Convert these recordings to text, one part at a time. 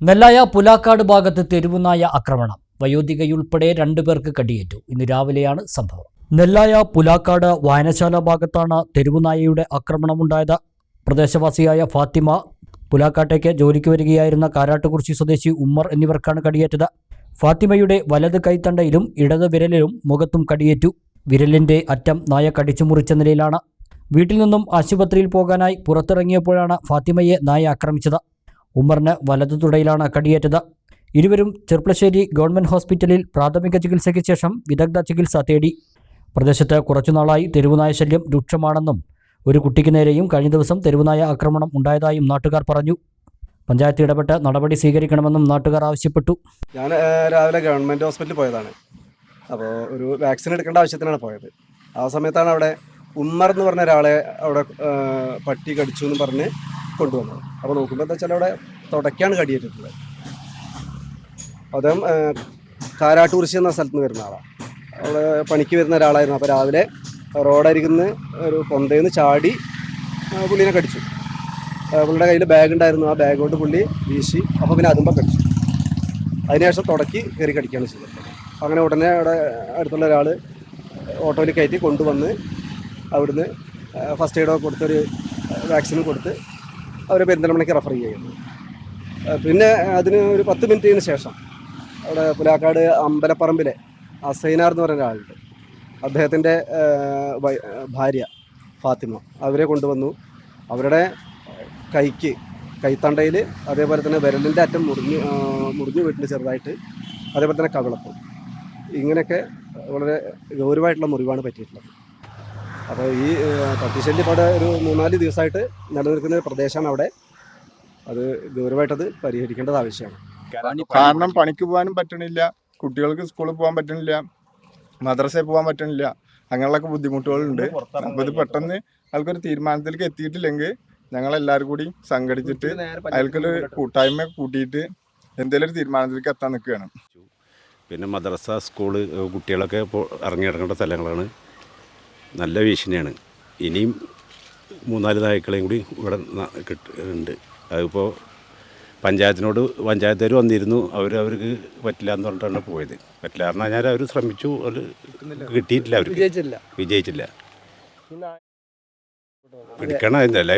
നെല്ലായ പുലാക്കാട് ഭാഗത്ത് തെരുവുനായ ആക്രമണം. വയോധികയുൾപ്പെടെ രണ്ടുപേർക്ക് കടിയേറ്റു. ഇന്ന് രാവിലെയാണ് സംഭവം. നെല്ലായ പുലാക്കാട് വായനശാല ഭാഗത്താണ് തെരുവുനായയുടെ ആക്രമണമുണ്ടായത്. പ്രദേശവാസിയായ ഫാത്തിമ പുലാക്കാട്ടേക്ക് ജോലിക്ക് വരികയായിരുന്ന കാരാട്ടുകുറിശി സ്വദേശി ഉമ്മർ എന്നിവർക്കാണ് കടിയേറ്റത്. ഫാത്തിമയുടെ വലത് കൈത്തണ്ടയിലും ഇടത് വിരലിലും മുഖത്തും കടിയേറ്റു. വിരലിന്റെ അറ്റം നായ കടിച്ചു മുറിച്ച നിലയിലാണ്. വീട്ടിൽ നിന്നും ആശുപത്രിയിൽ പോകാനായി പുറത്തിറങ്ങിയപ്പോഴാണ് ഫാത്തിമയെ നായ ആക്രമിച്ചത്. ഉമ്മറിന് വലതു തുടയിലാണ് കടിയേറ്റത്. ഇരുവരും ചെർപ്പളശ്ശേരി ഗവൺമെന്റ് ഹോസ്പിറ്റലിൽ പ്രാഥമിക ചികിത്സയ്ക്ക് ശേഷം വിദഗ്ധ ചികിത്സ തേടി. പ്രദേശത്ത് കുറച്ചുനാളായി തെരുവുനായ ശല്യം രൂക്ഷമാണെന്നും ഒരു കുട്ടിക്ക് നേരെയും കഴിഞ്ഞ ദിവസം തെരുവുനായ ആക്രമണം ഉണ്ടായതായും നാട്ടുകാർ പറഞ്ഞു. പഞ്ചായത്ത് ഇടപെട്ട് നടപടി സ്വീകരിക്കണമെന്നും നാട്ടുകാർ ആവശ്യപ്പെട്ടു. ഞാൻ രാവിലെ ഗവൺമെന്റ് ഹോസ്പിറ്റലിൽ പോയതാണ്. അപ്പോൾ ഒരു വാക്സിൻ എടുക്കേണ്ട ആവശ്യത്തിനാണ് പോയത്. ആ സമയത്താണ് അവിടെ ഉമ്മർ എന്ന് പറഞ്ഞ ഒരാളെ അവിടെ പട്ടി കടിച്ചു എന്ന് പറഞ്ഞ് കൊണ്ടുവന്നത് അപ്പോൾ നോക്കുമ്പോൾ എന്താ വെച്ചാൽ അവിടെ തുടക്കാണ് കടിയേറ്റിട്ടുള്ളത്. അദ്ദേഹം കാരാട്ടൂർശി എന്ന സ്ഥലത്ത് നിന്ന് വരുന്ന ആളാണ് അവിടെ പണിക്ക് വരുന്ന ഒരാളായിരുന്നു. അപ്പോൾ രാവിലെ റോഡരികുന്ന് ഒരു പൊന്തയിൽ ചാടി പുള്ളീനെ പുള്ളിനെ കടിച്ചു. പുള്ളിയുടെ കയ്യിൽ ബാഗ് ഉണ്ടായിരുന്നു. ആ ബാഗ് കൊണ്ട് പുള്ളി വീശി അപ്പോൾ പിന്നെ അതുമ്പോൾ കടിച്ചു. അതിനുശേഷം തുടക്കി കയറി കടിക്കുകയാണ് ചെയ്തത്. അങ്ങനെ ഉടനെ അവിടെ അടുത്തുള്ള ഒരാൾ ഓട്ടോയിൽ കയറ്റി കൊണ്ടുവന്ന് അവിടുന്ന് ഫസ്റ്റ് എയ്ഡോ കൊടുത്തൊരു വാക്സിനും കൊടുത്ത് അവരെ പെരിന്തൽമണ്ണയ്ക്ക് റെഫർ ചെയ്യുന്നു പിന്നെ അതിന് ഒരു പത്ത് മിനിറ്റിന് ശേഷം അവിടെ പുലാക്കാട് അമ്പലപ്പറമ്പിലെ അസൈനാർ എന്ന് പറയുന്ന ഒരാളുണ്ട്. അദ്ദേഹത്തിന്റെ ഭാര്യ ഫാത്തിമ അവരെ കൊണ്ടുവന്നു. അവരുടെ കൈക്ക് കൈത്തണ്ടയിൽ അതേപോലെ തന്നെ വിരലിന്റെ അറ്റം മുറിഞ്ഞ് മുറിഞ്ഞു വീട്ടിൽ ചെറുതായിട്ട് അതേപോലെ തന്നെ കവിളപ്പ്. ഇങ്ങനെയൊക്കെ വളരെ ഗൗരവമായിട്ടുള്ള മുറിവാണ് പറ്റിയിട്ടുള്ളത്. അപ്പോൾ ഈ പട്ടിശല്യം ഇവിടെ ഒരു മൂന്നാൽ ദിവസമായിട്ട് നിലനിൽക്കുന്ന ഒരു പ്രദേശമാണ് അവിടെ. അത് ഗൗരവമായിട്ടത് പരിഹരിക്കേണ്ടത് ആവശ്യമാണ്. കാരണം പണിക്ക് പോകാനും പറ്റണില്ല കുട്ടികൾക്ക് സ്കൂളിൽ പോകാൻ പറ്റണില്ല മദ്രസയിൽ പോകാൻ പറ്റണില്ല അങ്ങനെയുള്ളൊക്കെ ബുദ്ധിമുട്ടുകളുണ്ട്. അപ്പോൾ ഇത് പെട്ടെന്ന് ആൾക്കൊരു തീരുമാനത്തിലേക്ക് എത്തിയിട്ടില്ലെങ്കിൽ ഞങ്ങൾ എല്ലാവരും കൂടി സംഘടിച്ചിട്ട് അയാൾക്കൊരു കൂട്ടായ്മ കൂട്ടിയിട്ട് എന്തെങ്കിലും ഒരു തീരുമാനത്തിലേക്ക് എത്താൻ നിൽക്കുകയാണ്. പിന്നെ മദ്രസ സ്കൂൾ കുട്ടികളൊക്കെ ഇപ്പോൾ ഇറങ്ങിയിറങ്ങേണ്ട സ്ഥലങ്ങളാണ്. നല്ല ഭീഷണിയാണ്. ഇനിയും മൂന്നാൽ നായ്ക്കളെയും കൂടി ഇവിടെ കിട്ടുന്നുണ്ട് അതിപ്പോൾ പഞ്ചായത്തിനോട് പഞ്ചായത്തുകാർ വന്നിരുന്നു. അവർ അവർക്ക് പറ്റില്ല എന്ന് പറഞ്ഞിട്ടാണ് പോയത്. പറ്റില്ല എന്ന് പറഞ്ഞാൽ അവർ ശ്രമിച്ചു അവർ കിട്ടിയിട്ടില്ല അവർക്ക്. വിജയിച്ചില്ല. വിജയിച്ചില്ല. പിടിക്കണം അല്ല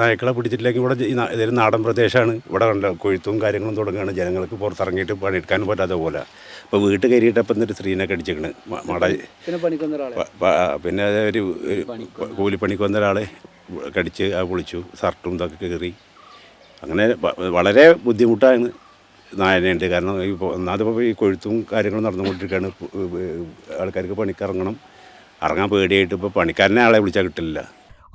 നായ്ക്കളെ പിടിച്ചിട്ടില്ലെങ്കിൽ ഇവിടെ ഇതൊരു നാടൻ പ്രദേശമാണ്. ഇവിടെ കണ്ട കൊഴുത്തും കാര്യങ്ങളും തുടങ്ങുകയാണ്. ജനങ്ങൾക്ക് പുറത്തിറങ്ങിയിട്ട് പണിയെടുക്കാൻ പറ്റാത്ത പോലെ. ഇപ്പോൾ വീട്ടിൽ കയറിയിട്ടപ്പം എന്നൊരു സ്ത്രീനെ കടിച്ചിരിക്കണ് മട പിന്നെ ഒരു കൂലിപ്പണിക്ക് വന്ന ഒരാളെ കടിച്ച് ആ പൊളിച്ചു ഷർട്ടും ഇതൊക്കെ കയറി അങ്ങനെ വളരെ ബുദ്ധിമുട്ടാണ് നായനയുണ്ട് കാരണം. ഇപ്പോൾ ഒന്നാമതിപ്പോൾ ഈ കൊഴുത്തും കാര്യങ്ങളും നടന്നുകൊണ്ടിരിക്കുകയാണ്. ആൾക്കാർക്ക് പണിക്കിറങ്ങണം ഇറങ്ങാൻ പേടിയായിട്ട് ഇപ്പോൾ പണിക്കാരനെ ആളെ വിളിച്ചാൽ കിട്ടില്ല.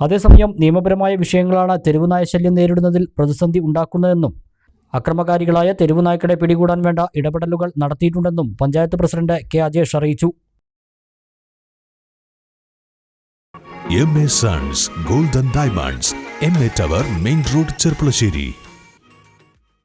അതേസമയം നിയമപരമായ വിഷയങ്ങളാണ് തെരുവുനായ ശല്യം നേരിടുന്നതിൽ പ്രതിസന്ധി ഉണ്ടാക്കുന്നതെന്നും അക്രമകാരികളായ തെരുവുനായ്ക്കളെ പിടികൂടാൻ വേണ്ട ഇടപെടലുകൾ നടത്തിയിട്ടുണ്ടെന്നും പഞ്ചായത്ത് പ്രസിഡന്റ് കെ അജേഷ് അറിയിച്ചു. M A sons golden diamonds M A tower main road Cherpulassery.